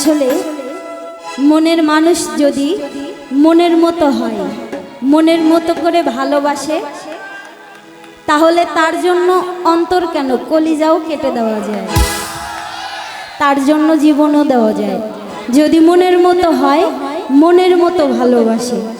আসলে মনের মানুষ যদি মনের মতো হয়, মনের মতো করে ভালোবাসে, তাহলে তার জন্য অন্তর কেন কলিজাও কেটে দেওয়া যায়? তার জন্য জীবনও দেওয়া যায়। যদি মনের মতো হয়, মনের মতো ভালোবাসে।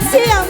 see them.